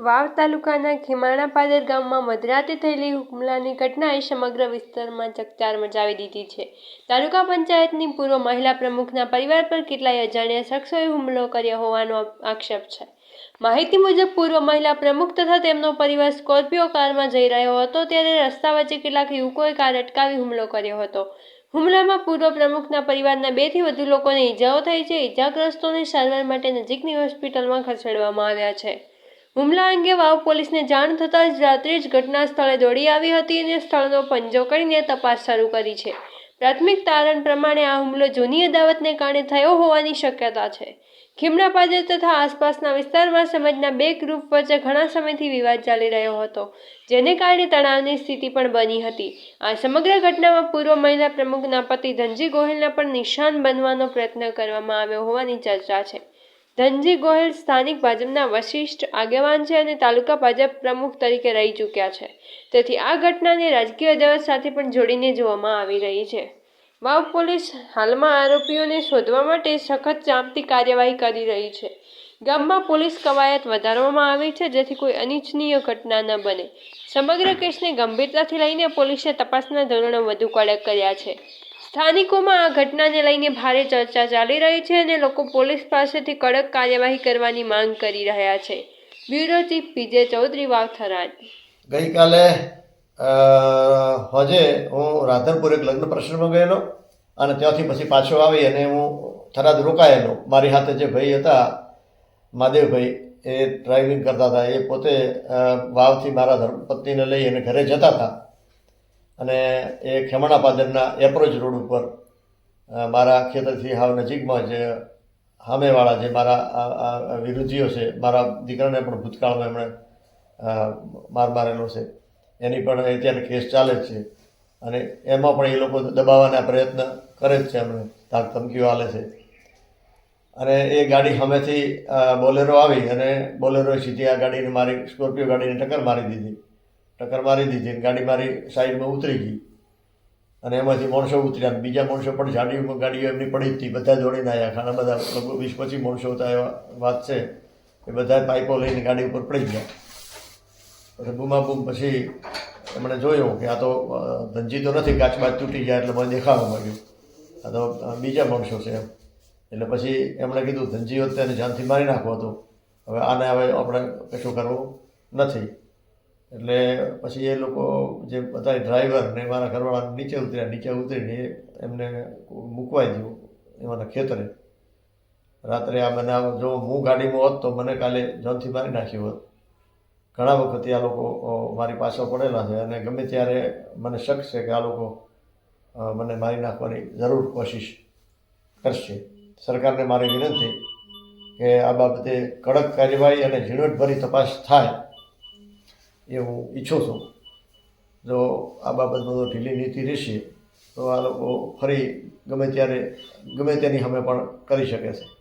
વાવ તાલુકાના ખીમાણાપાદર ગામમાં મધરાતે થયેલી હુમલાની ઘટનાએ સમગ્ર વિસ્તારમાં ચકચાર મચાવી દીધી છે. તાલુકા પંચાયતની પૂર્વ મહિલા પ્રમુખના પરિવાર પર કેટલાય અજાણ્યા શખ્સોએ હુમલો કર્યો હોવાનો આક્ષેપ છે. માહિતી મુજબ, પૂર્વ મહિલા પ્રમુખ તથા તેમનો પરિવાર સ્કોર્પિયો કારમાં જઈ રહ્યો હતો ત્યારે રસ્તા વચ્ચે કેટલાક યુવકોએ કાર અટકાવી હુમલો કર્યો હતો. હુમલામાં પૂર્વ પ્રમુખના પરિવારના બેથી વધુ લોકોને ઈજાઓ થઈ છે. ઈજાગ્રસ્તોને સારવાર માટે નજીકની હોસ્પિટલમાં ખસેડવામાં આવ્યા છે. હુમલા અંગે વાવ પોલીસને જાણ થતાં જ રાત્રે જ ઘટના સ્થળે દોડી આવી હતી અને સ્થળનો પંજો કરીને તપાસ શરૂ કરી છે. પ્રાથમિક તારણ પ્રમાણે આ હુમલો જૂની અદાવતને કારણે થયો હોવાની શક્યતા છે. ખીમડાપાદર તથા આસપાસના વિસ્તારમાં સમાજના બે ગ્રુપ વચ્ચે ઘણા સમયથી વિવાદ ચાલી રહ્યો હતો, જેને કારણે તણાવની સ્થિતિ પણ બની હતી. આ સમગ્ર ઘટનામાં પૂર્વ મહિલા પ્રમુખના પતિ ધનજી ગોહિલના પણ નિશાન બનવાનો પ્રયત્ન કરવામાં આવ્યો હોવાની ચર્ચા છે. ધનજી ગોહિલ સ્થાનિક ભાજપના વરિષ્ઠ આગેવાન છે અને તાલુકા ભાજપ પ્રમુખ તરીકે રહી ચૂક્યા છે. તેથી આ ઘટનાને રાજકીય અદાવત સાથે પણ જોડીને જોવામાં આવી રહી છે. વાવ પોલીસ હાલમાં આરોપીઓને શોધવા માટે સખત ચાંપતી કાર્યવાહી કરી રહી છે. ગામમાં પોલીસ કવાયત વધારવામાં આવી છે જેથી કોઈ અનિચ્છનીય ઘટના ન બને. સમગ્ર કેસને ગંભીરતાથી લઈને પોલીસે તપાસના ધોરણો વધુ કડક કર્યા છે. સ્થાનિકોમાં આ ઘટનાને લઈને ભારે ચર્ચા ચાલી રહી છે અને લોકો પોલીસ પાસેથી કડક કાર્યવાહી કરવાની માંગ કરી રહ્યા છે. બ્યુરો ચીફ પીજે ચૌધરી વાવથરાજ ગઈકાલે હજે હું રાધનપુર એક લગ્ન પ્રસંગમાં ગયેલો અને ત્યાંથી પછી પાછો આવી અને હું થરાદ રોકાયેલો. મારી સાથે જે ભાઈ હતા, મહાદેવભાઈ, એ ડ્રાઇવિંગ કરતા હતા. એ પોતે વાવથી મારા ધર્મપત્નીને લઈ અને ઘરે જતા હતા. અને એ ખેમણા પાદરના એપ્રોચ રોડ ઉપર મારા ખેતરથી હાવ નજીકમાં જે સામેવાળા જે મારા વિરોધીઓ છે, મારા દીકરાને પણ ભૂતકાળમાં એમણે માર મારેલો છે. એની પણ અત્યારે કેસ ચાલે છે. અને એમાં પણ એ લોકો દબાવવાના પ્રયત્ન કરે જ છે એમણે તાક ધમકીઓ આલે છે. અને એ ગાડી સામેથી બોલેરો આવી અને બોલેરોએ સીધી આ ગાડીને મારી, સ્કોર્પિયો ગાડીને ટક્કર મારી દીધી. ટક્કર મારી દીધી ગાડી મારી સાઈડમાં ઉતરી ગઈ. અને એમાંથી માણસો ઉતર્યા બીજા માણસો પણ ગાડીઓ ગાડીઓ એમની પડી હતી. બધા દોડીને આવ્યા ખાના બધા લગભગ વીસ પચીસ માણસો હતા એવા વાત છે. એ બધા પાઇપો લઈને ગાડી ઉપર પડી ગયા. પછી બૂમાબૂમ પછી એમણે જોયું કે આ તો ધંજી તો નથી કાચબાચ તૂટી ગયા એટલે મને દેખાવા માંડ્યું. આ તો બીજા માણસો છે એમ. એટલે પછી એમણે કીધું ધનજી હોત તેને જાનથી મારી નાખવો હતો હવે આને હવે આપણે કશું કરવું નથી. એટલે પછી એ લોકો જે બધા ડ્રાઈવર ને મારા ઘરવાળા નીચે ઉતર્યા, નીચે ઉતરીને એમને મૂકવાઈ દીધું એમાંના ખેતરે. રાત્રે આ બનાવ જો હું ગાડીમાં હોત તો મને કાલે જનથી મારી નાખ્યો હોત. ઘણા વખત આ લોકો મારી પાછળ પડેલા છે અને ગમે ત્યારે મને શક છે કે આ લોકો મને મારી નાખવાની જરૂર કોશિશ કરશે. સરકારને મારી વિનંતી કે આ બાબતે કડક કાર્યવાહી અને ઝીણવટભરી તપાસ થાય. એ હું ઈચ્છું છું? જો આ બાબતમાં જો ઢીલી નીતિ રહેશે, તો આ લોકો ફરી ગમે ત્યારે, ગમે તેની સામે પણ કરી શકે છે.